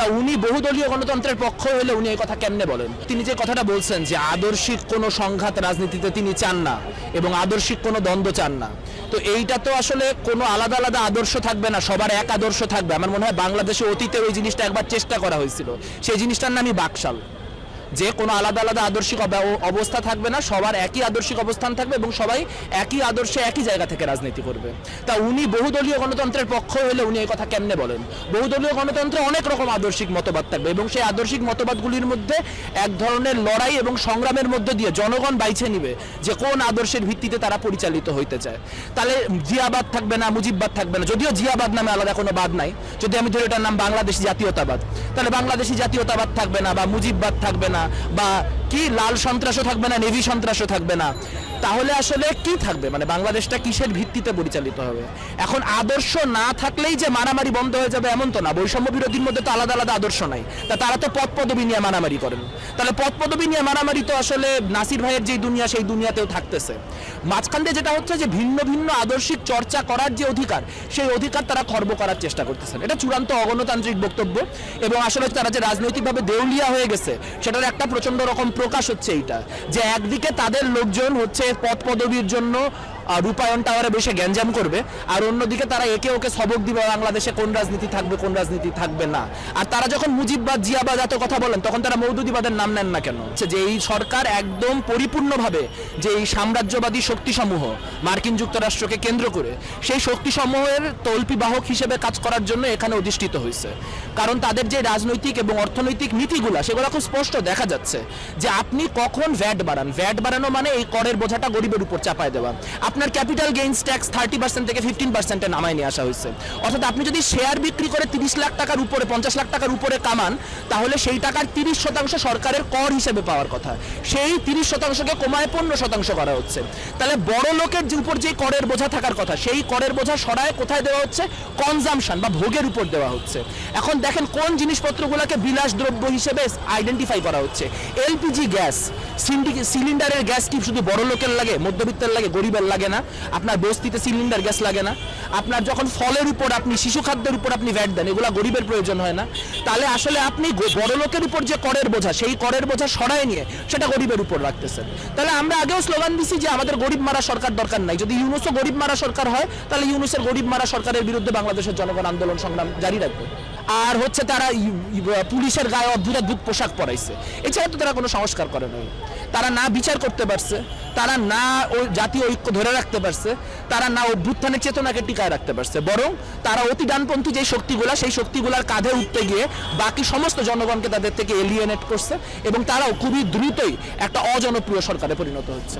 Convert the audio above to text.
তা উনি বহুদলীয় গণতন্ত্রের পক্ষ হলে উনি এই কথা কেমনে বলেন? তিনি যে কথাটা বলছেন যে আদর্শিক কোনো সংঘাত রাজনীতিতে তিনি চান না এবং আদর্শিক কোনো দ্বন্দ্ব চান না। তো এইটা তো আসলে কোনো আলাদা আলাদা আদর্শ থাকবে না, সবার এক আদর্শ থাকবে। আমার মনে হয় বাংলাদেশে অতীতে ওই জিনিসটা একবার চেষ্টা করা হয়েছিল। সেই জিনিসটার নামই বাকশাল। যে কোনো আলাদা আলাদা আদর্শিক অবস্থা থাকবে না, সবার একই আদর্শিক অবস্থান থাকবে এবং সবাই একই আদর্শে একই জায়গা থেকে রাজনীতি করবে। তা উনি বহুদলীয় গণতন্ত্রের পক্ষ হলে উনি এই কথা কেমনে বলেন? বহুদলীয় গণতন্ত্রে অনেক রকম আদর্শিক মতবাদ থাকবে এবং সেই আদর্শিক মতবাদগুলির মধ্যে এক ধরনের লড়াই এবং সংগ্রামের মধ্যে দিয়ে জনগণ বাইছে নিবে যে কোন আদর্শের ভিত্তিতে তারা পরিচালিত হইতে চায়। তাহলে জিয়াবাদ থাকবে না, মুজিববাদ থাকবে না। যদিও জিয়াবাদ নামে আলাদা কোনো বাদ নাই, যদি আমি ধরি এটার নাম বাংলাদেশি জাতীয়তাবাদ, তাহলে বাংলাদেশি জাতীয়তাবাদ থাকবে না বা মুজিববাদ থাকবে না। বা কি লাল সন্ত্রাসও থাকবে না, নেভি সন্ত্রাসও থাকবে না? তাহলে আসলে কি থাকবে? মানে বাংলাদেশটা কিসের ভিত্তিতে পরিচালিত হবে? এখন আদর্শ না থাকলেই যে মারামারি বন্ধ হয়ে যাবে এমন তো না। বৈষম্য বিরোধীর মধ্যে তো আলাদা আলাদা আদর্শ নাই। তা তারা তো পদ পদবি নিয়ে মারামারি করেন। তাহলে পদ পদবি নিয়ে মারামারি তো আসলে নাসির ভাইয়ের যেই দুনিয়া, সেই দুনিয়াতেও থাকতেছে। মাঝখান দিয়ে যেটা হচ্ছে যে ভিন্ন ভিন্ন আদর্শিক চর্চা করার যে অধিকার, সেই অধিকার তারা খর্ব করার চেষ্টা করতেছেন। এটা চূড়ান্ত অগণতান্ত্রিক বক্তব্য এবং আসলে তারা যে রাজনৈতিকভাবে দেউলিয়া হয়ে গেছে, সেটার একটা প্রচণ্ড রকম প্রকাশ হচ্ছে এইটা। যে একদিকে তাদের লোকজন হচ্ছে পদ পদবীর জন্য রূপায়ণ টাওয়ারে বসে গ্যাঞ্জাম করবে, আর অন্যদিকে তারা একে ওকে সবক দিবে, বাংলাদেশে কোন রাজনীতি থাকবে, কোন রাজনীতি থাকবে না। আর তারা যখন মুজিববাদ জিয়াবাদ এত কথা বলেন, তখন তারা মৌদুদিবাদের নাম নেন না কেন? যে এই সরকার একদম পরিপূর্ণভাবে যে এই সাম্রাজ্যবাদী শক্তিসমূহ মার্কিন যুক্তরাষ্ট্রকে কেন্দ্র করে, সেই শক্তিসমূহের তল্পিবাহক হিসেবে কাজ করার জন্য এখানে অধিষ্ঠিত হয়েছে। কারণ তাদের যে রাজনৈতিক এবং অর্থনৈতিক নীতিগুলা, সেগুলো খুব স্পষ্ট দেখা যাচ্ছে যে আপনি কখন ভ্যাট বাড়ান। ভ্যাট বাড়ানো মানে এই করের বোঝাটা গরিবের উপর চাপায় দেওয়া। আপনার capital gains tax thirty percent থেকে ফিফটিন পার্সেন্টে নামায় নিয়ে আসা হয়েছে। অর্থাৎ আপনি যদি শেয়ার বিক্রি করে তিরিশ লাখ টাকার উপরে, পঞ্চাশ লাখ টাকার উপরে কামান, তাহলে সেই টাকার তিরিশ শতাংশ সরকারের কর হিসেবে পাওয়ার কথা। সেই তিরিশ শতাংশকে কমায় পনেরো শতাংশ করা হচ্ছে। তাহলে বড় লোকের যে উপর যে করের বোঝা থাকার কথা, সেই করের বোঝা সরায় কোথায় দেওয়া হচ্ছে? কনজামশন বা ভোগের উপর দেওয়া হচ্ছে। এখন দেখেন কোন জিনিসপত্রগুলোকে বিলাস দ্রব্য হিসেবে আইডেন্টিফাই করা হচ্ছে। এলপিজি গ্যাস সিলিন্ডারের গ্যাস কি শুধু বড় লোকের লাগে, মধ্যবিত্তের লাগে, গরিবের লাগে? না, আপনার বস্তিতে সিলিন্ডার গ্যাস লাগে না, আপনার যখন ফলের উপর আপনি, শিশু খাদ্যের উপর আপনি ভ্যাট দেন, এগুলা গরিবের প্রয়োজন হয় না। তাহলে আসলে আপনি বড় লোকের উপর যে করের বোঝা, সেই করের বোঝা সরায় নিয়ে সেটা গরিবের উপর রাখতেছেন। তাহলে আমরা আগেও স্লোগান দিছি যে আমাদের গরিব মারা সরকার দরকার নাই। যদি ইউনুসও গরিব মারা সরকার হয়, তাহলে ইউনুসের গরিব মারা সরকারের বিরুদ্ধে বাংলাদেশের জনগণ আন্দোলন সংগ্রাম জারি রাখবে। আর হচ্ছে তারা পুলিশের গায়ে অদ্ভুত পোশাক পরাইছে। এছাড়া তো তারা কোনো সংস্কার করে নাই। তারা না বিচার করতে পারছে, তারা না ওই জাতীয় ঐক্য ধরে রাখতে পারছে, তারা না অভ্যুত্থানের চেতনাকে টিকায় রাখতে পারছে। বরং তারা অতি ডানপন্থী যে শক্তিগুলা, সেই শক্তিগুলার কাঁধে উঠতে গিয়ে বাকি সমস্ত জনগণকে তাদের থেকে এলিয়েনেট করছে এবং তারাও খুবই দ্রুতই একটা অজনপ্রিয় সরকারে পরিণত হচ্ছে।